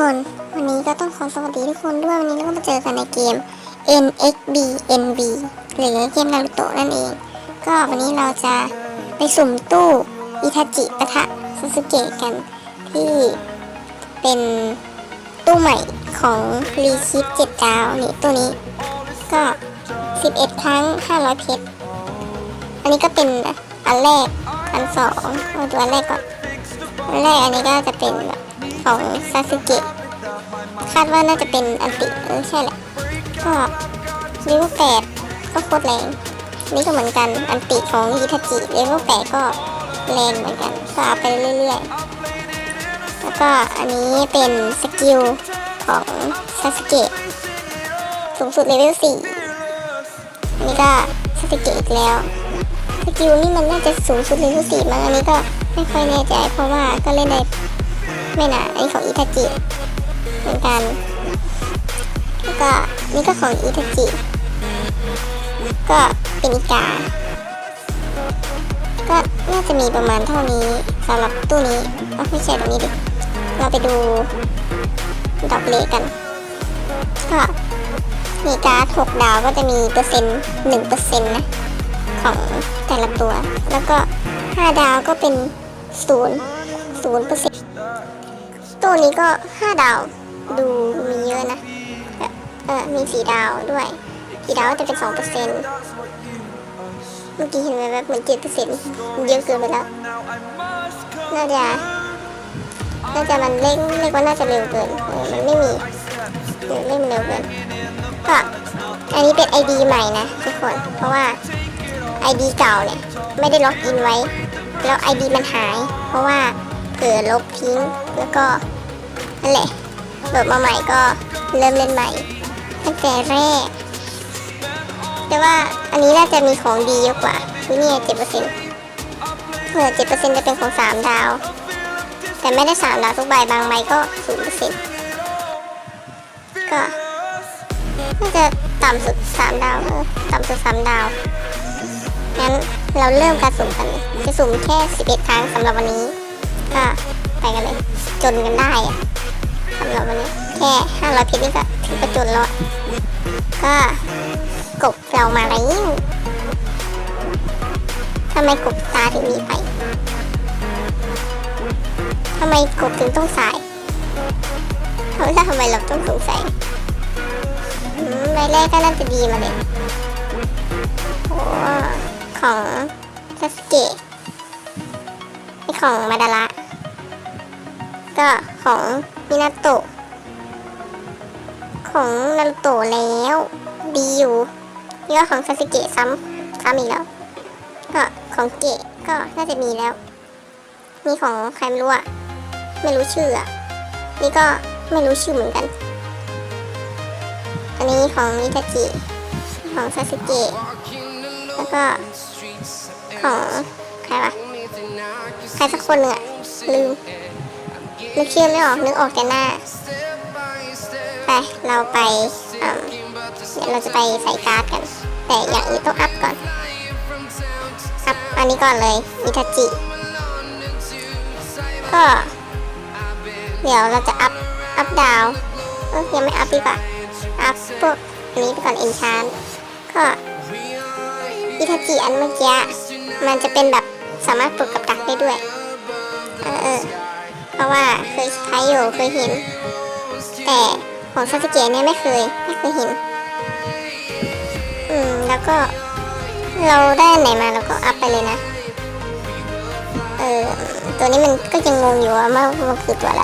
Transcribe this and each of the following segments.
คนวันนี้ก็ต้องขอสวัสดีทุกคนด้วยวันนี้เราก็มาเจอกันในเกม NXB NB หรือเกมนารูโตะนั่นเอง ก็วันนี้เราจะไปสุ่มตู้อิทาจิปะทะซูซูเกะกันที่เป็นตู้ใหม่ของรีชิป7ดดาวนี่ตัวนี้ ก็ 11 ครั้ง 500 เพชรอันนี้ก็เป็นอันแรกอันสองเอาดูอันแรกก่อนอันแรกอันนี้ก็จะเป็นแบบ ของซาสึเกะคาดว่าน่าจะเป็นอันติเออใช่แหละ ก็เลเวลแปดก็โคตรแรง นี่ก็เหมือนกันอันติของฮิทาจิเลเวลแปดก็แรงเหมือนกัน ก็เอาไปเรื่อยๆ แล้วก็อันนี้เป็นสกิลของซาสึเกะสูงสุดเลเวลสี่อันนี้ก็ซาสึเกะอีกแล้วสกิลนี่มันน่าจะสูงสุดเลเวลสี่มั้งอันนี้ก็ไม่ค่อยแน่ใจเพราะว่าก็เล่นได้ ไม่นานอันนี้ของอิทาจิเหมือนกัน แล้วก็นี่ก็ของอิทาจิ ก็เป็นอีกา ก็น่าจะมีประมาณเท่านี้สำหรับตู้นี้เอาไม่ใช่ตรงนี้ดิ เราไปดูดอกเลกัน ก็มีการ์ดหกดาวก็จะมีเปอร์เซ็นต์หนึ่งเปอร์เซ็นต์นะ ของแต่ละตัว แล้วก็ 5 ดาวก็เป็นศูนย์ศูนย์เปอร์เซ็นต์ ตัวนี้ก็ 5 ดาว ดูมีเยอะนะ เออมีสีดาวด้วย สีดาวจะเป็น 2เปอร์เซ็นต์เมื่อกี้เห็นไหมแบบเหมือน7เปอร์เซ็นต์เยอะเกินไปแล้ว น่าจะ น่าจะมันเล่งเรียกว่าน่าจะเร็วเกินเออมันไม่มีเออเล่นมันเร็วเกินก็อันนี้เป็น ID ใหม่นะทุกคน เพราะว่า ID เก่าเนี่ย ไม่ได้ล็อกอินไว้ แล้ว ID มันหาย เพราะว่า เผลอลบทิ้งแล้วก็นั่นแหละโหลดมาใหม่ก็เริ่มเล่นใหม่ตั้งแต่แรก แต่ว่าอันนี้น่าจะมีของดีเยอะกว่าคือเนี่ยเจ็ดเปอร์เซ็นต์เออเจ็ดเปอร์เซ็นต์จะเป็นของสามดาว แต่ไม่ได้สามดาวทุกใบบางใบก็ศูนย์เปอร์เซ็นต์ก็น่าจะต่ำสุดสามดาวเออต่ำสุดสามดาวงั้นเราเริ่มการสุ่มกันจะสุ่มแค่ 11 ครั้งสำหรับวันนี้ ก็ไปกันเลย จนกันได้อะสำหรับวันนี้แค่500เพชรนี่ก็ถือว่าจนแล้วก็กบเรามาแล้วทำไมกบตาถึงมีไปทำไมกบถึงต้องสายแล้วทำไมเราต้องสงสัยอืมใบแรกก็น่าจะดีมาเลยโอ้ของซาสเกะไอของมาดาระ ก็ของมินาโตะของนารุโตะแล้วดีอยู่นี่ก็ของซาสเกะซ้ำซ้ำอีกแล้ว ก็ของเกะก็น่าจะมีแล้ว มีของใครไม่รู้อะไม่รู้ชื่ออะนี่ก็ไม่รู้ชื่อเหมือนกัน อันนี้ของมิทาจิของซาสเกะแล้วก็ของใครวะใครสักคนหนึ่งอะลืม นึกชื่อไม่ออกนึกออกแต่หน้า ไปเราไปเดี๋ยวเราจะไปใส่การ์ดกัน แต่อย่างนี้ต้องอัพก่อน อัพอันนี้ก่อนเลยอิทาจิ ก็ เดี๋ยวเราจะอัพ อัพดาวเอ้ยยังไม่อัพดีกว่า อัพพวกอันนี้ไปก่อนเอนชานก็อิทาจิอันเมื่อกี้มันจะเป็นแบบสามารถปลดกับดักได้ด้วย เออเออ ราะว่าเคยใช้อยู่เคยเห็น แต่ของซาสเกะเนี่ยไม่เคยไม่เคยเห็น อืมแล้วก็เราได้ไหนมาเราก็อัพไปเลยนะ เออตัวนี้มันก็ยังงงอยู่ว่ามันมันคือตัวอะไร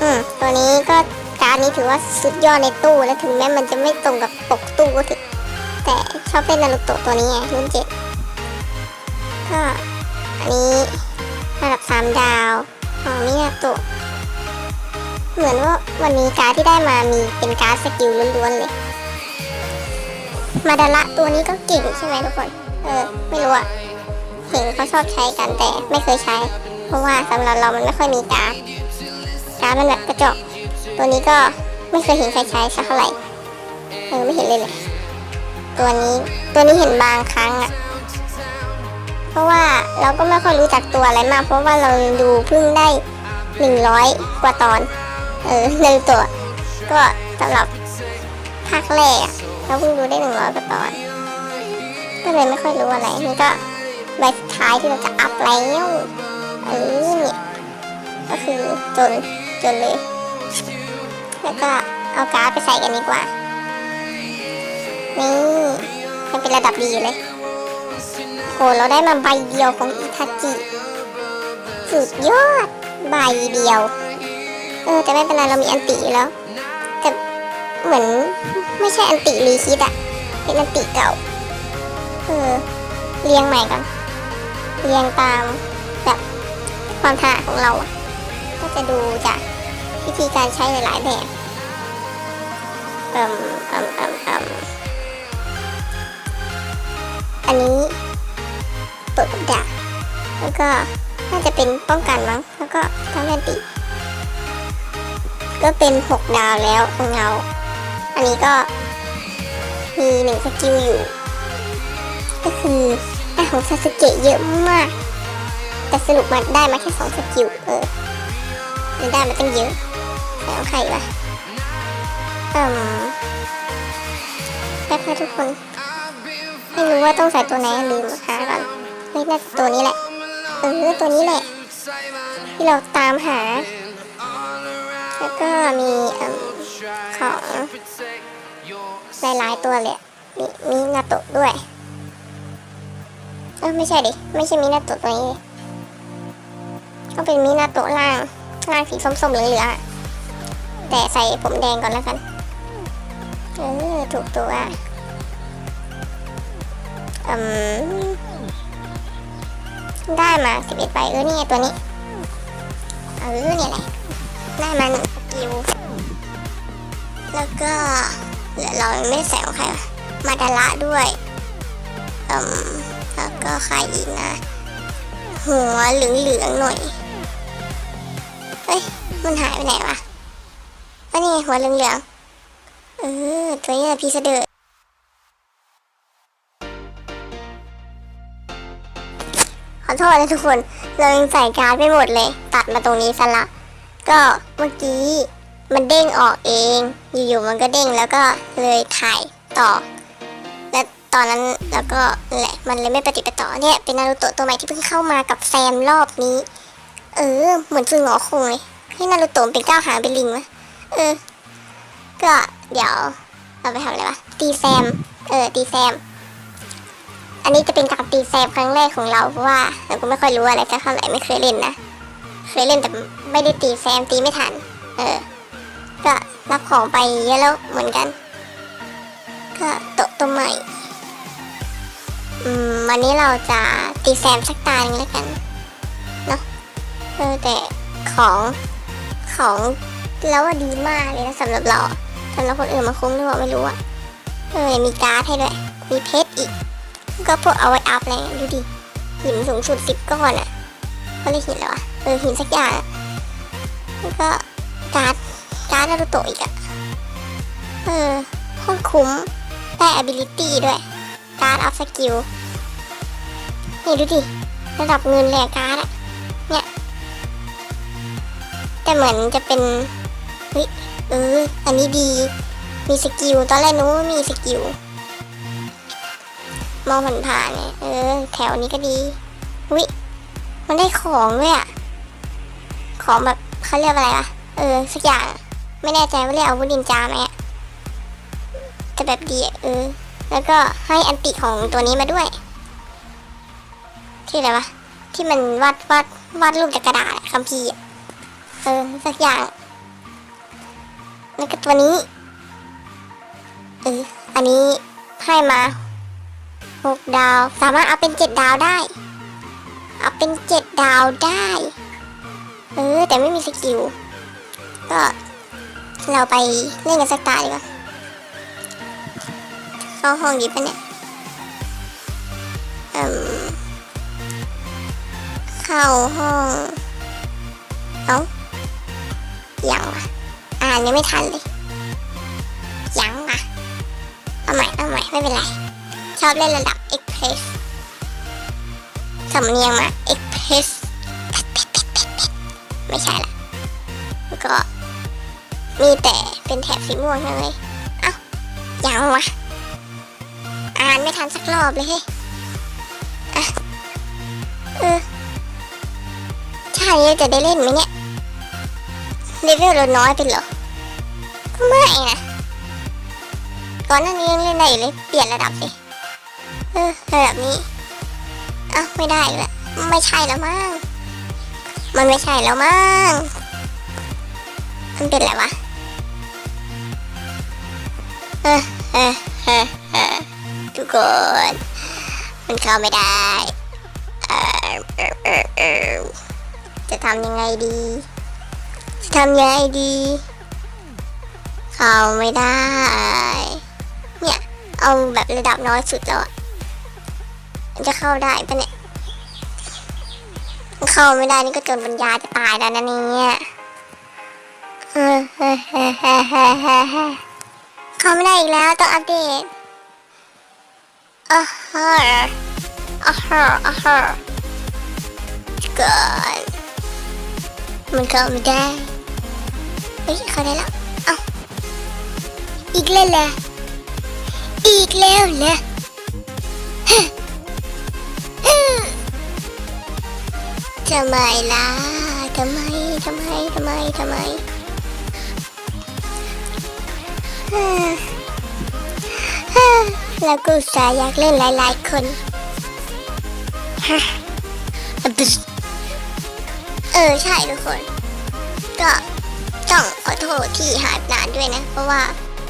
อืมตัวนี้ก็การนี้ถือว่าสุดยอดในตู้และถึงแม้มันจะไม่ตรงกับปกตู้ก็เถอแต่ชอบเล่นนารุโตะตัวนี้ไงรุ่นเจ็ดก็อันนี้ระดับสามดาว ของมินาโตะเหมือนว่าวันนี้การดที่ได้มามีเป็นการดสกิลล้วนๆเลย มาดาระตัวนี้ก็เก่งใช่ไหมทุกคน เออ ไม่รู้อะเห็นเขาชอบใช้กันแต่ไม่เคยใช้ เพราะว่าสำหรับเรามันไม่ค่อยมีการดการดมันแบบกระจกตัวนี้ก็ไม่เคยเห็นใครใช้สักเท่าไหร่เออไม่เห็นเลยเลยตัวนี้ตัวนี้เห็นบางครั้งอะ เพราะว่าเราก็ไม่ค่อยรู้จักตัวอะไรมาก เพราะว่าเราดูเพิ่งได้หนึ่งร้อยกว่าตอน เออหนึ่งตัว ก็สำหรับภาคแรกอะเราเพิ่งดูได้หนึ่งร้อยกว่าตอน ก็เลยไม่ค่อยรู้อะไรนี่ก็ใบสุดท้ายที่เราจะอัพแล้วเออเนี่ยก็คือจนจนเลย แล้วก็เอาการ์ดไปใส่กันดีกว่า นี่มันเป็นระดับดีเลย หเราได้มาใบเดียวของอิทาจิ สุดยอดใบเดียว เออ แต่ไม่เป็นไรเรามีอันติอยู่แล้ว แต่เหมือนไม่ใช่อันติรีคิดอะเป็นอันติเก่า เออ เรียงใหม่ก่อน เรียงตามแบบความถนัดของเรา ก็จะดูจากวิธีการใช้หลายๆแบบเอ่มเอ่มเอ่มเอ่มอันนี้ ปิดกับดาบแล้วก็น่าจะเป็นป้องกันมั้ง แล้วก็ทำแอนติ ก็เป็นหกดาวแล้วของเงา อันนี้ก็มีหนึ่งสกิลอยู่ ก็คือได้ของซาสึเกะเยอะมาก แต่สรุปมันได้มาแค่สองสกิลเออมันได้มาตั้งเยอะแต่ของใครวะเอ่มแป๊บนะทุกคน ไม่รู้ว่าต้องใส่ตัวไหนลืมหาก่อน เฮ้ยน่าจะตัวนี้แหละ เออ ตัวนี้แหละ ที่เราตามหา แล้วก็มีอของหลายๆตัวเลยมีมีนาโตะด้วย เออไม่ใช่ดิ ไม่ใช่มินาโตะตัวนี้ก็เป็นมินาโตะล่างล่างสีส้มๆเหลืองๆอะแต่ใส่ผมแดงก่อนแล้วกัน เออ ถูกตัวอืม ได้มาสิบเอ็ดใบเออนี่ไงตัวนี้ เออเนี่ยแหละได้มาหนึ่งสกิล แล้วก็เหลือเราไม่ได้ใส่ของใครมาดาระด้วยอืมแล้วก็ใครอีกนะ หัวเหลืองๆหน่อย เฮ้ย มันหายไปไหนวะอันนี้หัวเหลืองๆเออตัวนี้พีเสดอ โทษนะทุกคน เรายังใส่การ์ดไม่หมดเลย ตัดมาตรงนี้ซะละ ก็เมื่อกี้มันเด้งออกเอง อยู่ๆมันก็เด้งแล้วก็เลยถ่ายต่อ และตอนนั้นแล้วก็แหละมันเลยไม่ปฏิปต่อเนี่ยเป็นนารูโตะตัวใหม่ที่เพิ่งเข้ามากับแซมรอบนี้ เออ เหมือนซึงหงอคงเลยให้นารูโตะเป็นก้าวหางเป็นลิงวะเออ ก็เดี๋ยวเราไปทำอะไรวะตีแซม เออตีแซม อันนี้จะเป็นการตีแซมครั้งแรกของเราเพราะว่าเราก็ไม่ค่อยรู้อะไรสักเท่าไหร่ไม่เคยเล่นนะ เคยเล่นแต่ไม่ได้ตีแซมตีไม่ทัน เออ ก็รับของไปเยอะแล้วเหมือนกัน ก็โตะตัวใหม่ อืมวันนี้เราจะตีแซมสักตาหนึ่งแล้วกัน เนาะ เออแต่ของของแล้วว่าดีมากเลยนะสำหรับเราสำหรับคนอื่นมาคุ้มหรือเปล่าไม่รู้อะเออมีการ์ดให้ด้วย มีเพชรอีก ก็พวกเอาไว้อัพอะไรงดูดิหินสูงสุดสิบก้อนอะเขาเรียกหินอะไรวะเออหินสักอย่างแล้วก็การ์ดการ์ดนารูโตะอีกอะเออโคตรคุ้มได้ ability ด้วยการ์ดอัพสกิลนี่ดูดิระดับเงินแหลกการ์ดอะเนี่ยแต่เหมือนจะเป็นเฮ้ยเอออันนี้ดี มีสกิลตอนแรกนึกว่ามีสกิล มองผ่านๆเนี่ยเออ แถวนี้ก็ดีวิมันได้ของด้วยอะของแบบเขาเรียกอะไรวะเออ สักอย่าง ไม่แน่ใจว่าเรียกอาวุธนินจาไหมอะแต่แบบดีเออ แล้วก็ให้อันติของตัวนี้มาด้วย ที่อะไรวะ ที่มันวาดวาดวาดรูปจากกระดาษคัมภีร์เออ สักอย่าง แล้วก็ตัวนี้ เออ อันนี้ให้มา หกดาว สามารถเอาเป็นเจ็ดดาวได้ เอาเป็นเจ็ดดาวได้ เออ แต่ไม่มีสกิล ก็เราไปเล่นกันสักตาดีกว่า เข้าห้องดีปะเนี่ย เอ่มเข้าห้อง เอ้ายังวะอ่านยังไม่ทันเลย ยังวะเอาใหม่เอาใหม่ไม่เป็นไร ชอบเล่นระดับ Express สำเนียงมา Express ไม่ใช่ละก็มีแต่เป็นแถบสีม่วงทั้งเลยเอ้ายังวะ อ่านไม่ทันสักรอบเลยเฮ้อะเออชาตินี้จะได้เล่นไหมเนี่ยเลเวลเราน้อยไปเหรอก็ไม่นะก่อนหน้านี้ยังเล่นได้อยู่เลย เปลี่ยนระดับสิ เออระดับนี้เอ้าไม่ได้แล้วไม่ใช่แล้วมั้งมันไม่ใช่แล้วมั้งมันเป็นอะไรวะเออเออเออเออทุกคนมันเข้าไม่ได้เออเออเออเออจะทำยังไงดี จะทำยังไงดี เข้าไม่ได้ เนี่ย เอาแบบระดับน้อยสุดแล้วอะ จะเข้าได้ปะเนี่ย เข้าไม่ได้นี่ก็จนปัญญาจะตายแล้วนะเนี่ยเออเออเออเออเออเออเออเข้าไม่ได้อีกแล้วต้องอัปเดตอ่าฮะอ่าฮะอ่าฮะก่อนมันเข้าไม่ได้เฮ้ยเข้าได้แล้วเอ้าอีกแล้วเหรออีกแล้วเหรอฮะ ทำไมล่ะทำไมทำไมทำไมทำไมฮ่าฮ่าแล้วกูสาห์อยากเล่นหลายๆคนฮ่าอะบึสเออใช่ทุกคน ก็ต้องขอโทษที่หายนานด้วยนะ เพราะว่า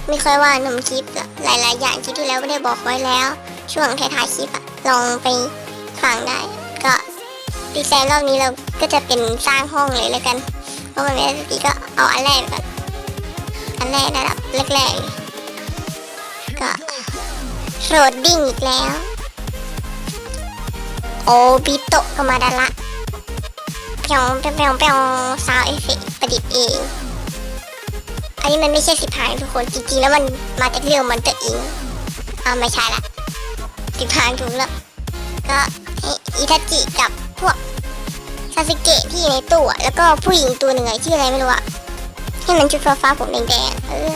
ไม่ค่อยว่านำคลิปอะหลายๆ อย่างคลิปที่แล้วไม่ได้บอกไว้แล้ว ช่วงท้ายๆคลิปอะลองไปฟังได้ ก็ ดีไซน์รอบนี้เราก็จะเป็นสร้างห้องเลยแล้วกัน เพราะมันไม่ได้สักทีก็เอาอันแรกก่อน อันแรกระดับแรกๆ ก็โรดดิ้งอีกแล้ว โอบิโตะก็มาดาละเปียงเปียงเปียงเปียงซาวเอฟเฟกประดิษฐ์เอง อันนี้มันไม่ใช่สิบหางทุกคน จริงๆ แล้วมันมาจากเรื่องมันเตอร์อิงอ่าไม่ใช่ละสิบหางถูกแล้ว ก็อิทาจิกับาสึเกะที่อยู่ในตู้อะแล้วก็ผู้หญิงตัวหนึ่งอะชื่ออะไรไม่รู้อะที่มันชุดฟ้าฟ้าผมแดงๆเออ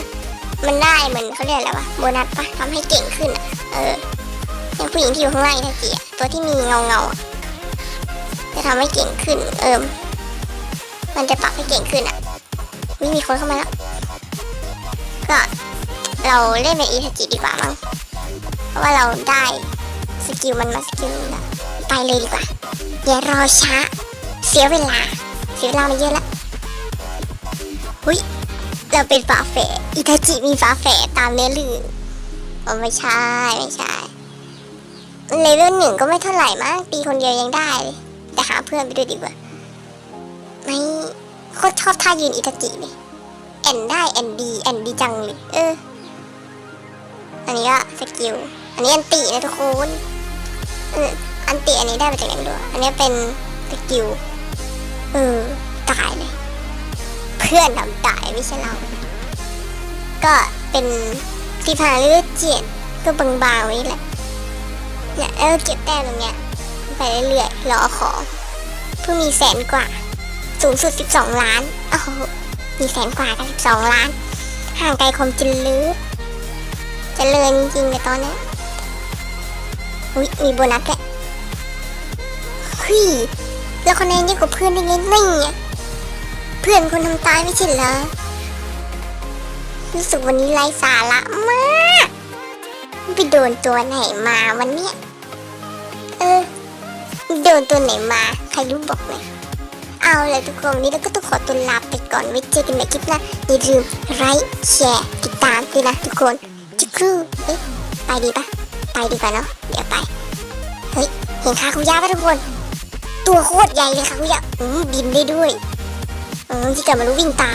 มันได้เหมือนเขาเรียกอะไรวะโบนัสปะทำให้เก่งขึ้นอะเอออย่างผู้หญิงที่อยู่ข้างล่างอิทาจิอะตัวที่มีเงาเงาๆจะทำให้เก่งขึ้น เออมันจะปรับให้เก่งขึ้นอะวิมีคนเข้ามาแล้วก็เราเล่นเป็นอิทาจิดีกว่ามั้งเพราะว่าเราได้สกิลมันมาสกิลไปเลยดีกว่าอย่ารอช้า สียเวลา เสียเวลามาเยอะแล้วหุยเราเป็นฝาแฝดอิทาจิมีฝาแฝดตามเนื้อเรื่องอ๋อไม่ใช่ไม่ใช่เลเวลหนึ่งก็ไม่เท่าไหร่มั้งตีคนเดียวยังได้เลยแต่หาเพื่อนไปด้วยดีกว่าไม่โคตรชอบท่ายืนอิทาจิเลยแอนได้แอนดีแอนดีจังเลยเออ อันนี้ก็สกิล อันนี้อันตินะทุกคนอันติอันนี้ได้มาจากไหนไม่รู้อันนี้เป็นสกิล เออตายเลย เพื่อนทำตายไม่ใช่เรา ก็เป็นสีผาเลือดเจียนก็บางๆไว้แหละเนี่ยแล้วเก็บแต้มตรงเนี้ยไปเรื่อยๆรอของเพิ่งมีแสนกว่า สูงสุด 12 ล้านโอ้โหมีแสนกว่ากับสิบสองล้าน ห่างไกลความเจริญเจริญจริงๆเลยตอนนี้อุ้ยมีโบนัสแกเฮ้ย แล้วคะแนนเยอะกว่าเพื่อนได้ไงนี่ยเพื่อนคนทำตายไม่ใช่เหรอรู้สึกวันนี้ไร้สาระมากไปโดนตัวไหนมาวันเนี้ยเออโดนตัวไหนมาใครรู้บอกหน่อยเอาเลยทุกคนวันนี้เราก็ต้องขอตัวลาไปก่อนไว้เจอกันใหม่คลิปหน้าอย่าลืมไลค์แชร์ติดตามด้วยนะทุกคนจุกครูเอ๊ะไปดีปะไปดีกว่าเนาะเดี๋ยวไปเฮ้ยเห็นคาคุณย่าปะทุกคน ตัวโคตรใหญ่เลยคาคุย่าอืมบินได้ด้วย เออที่เกิดมารู้วิ่งตาม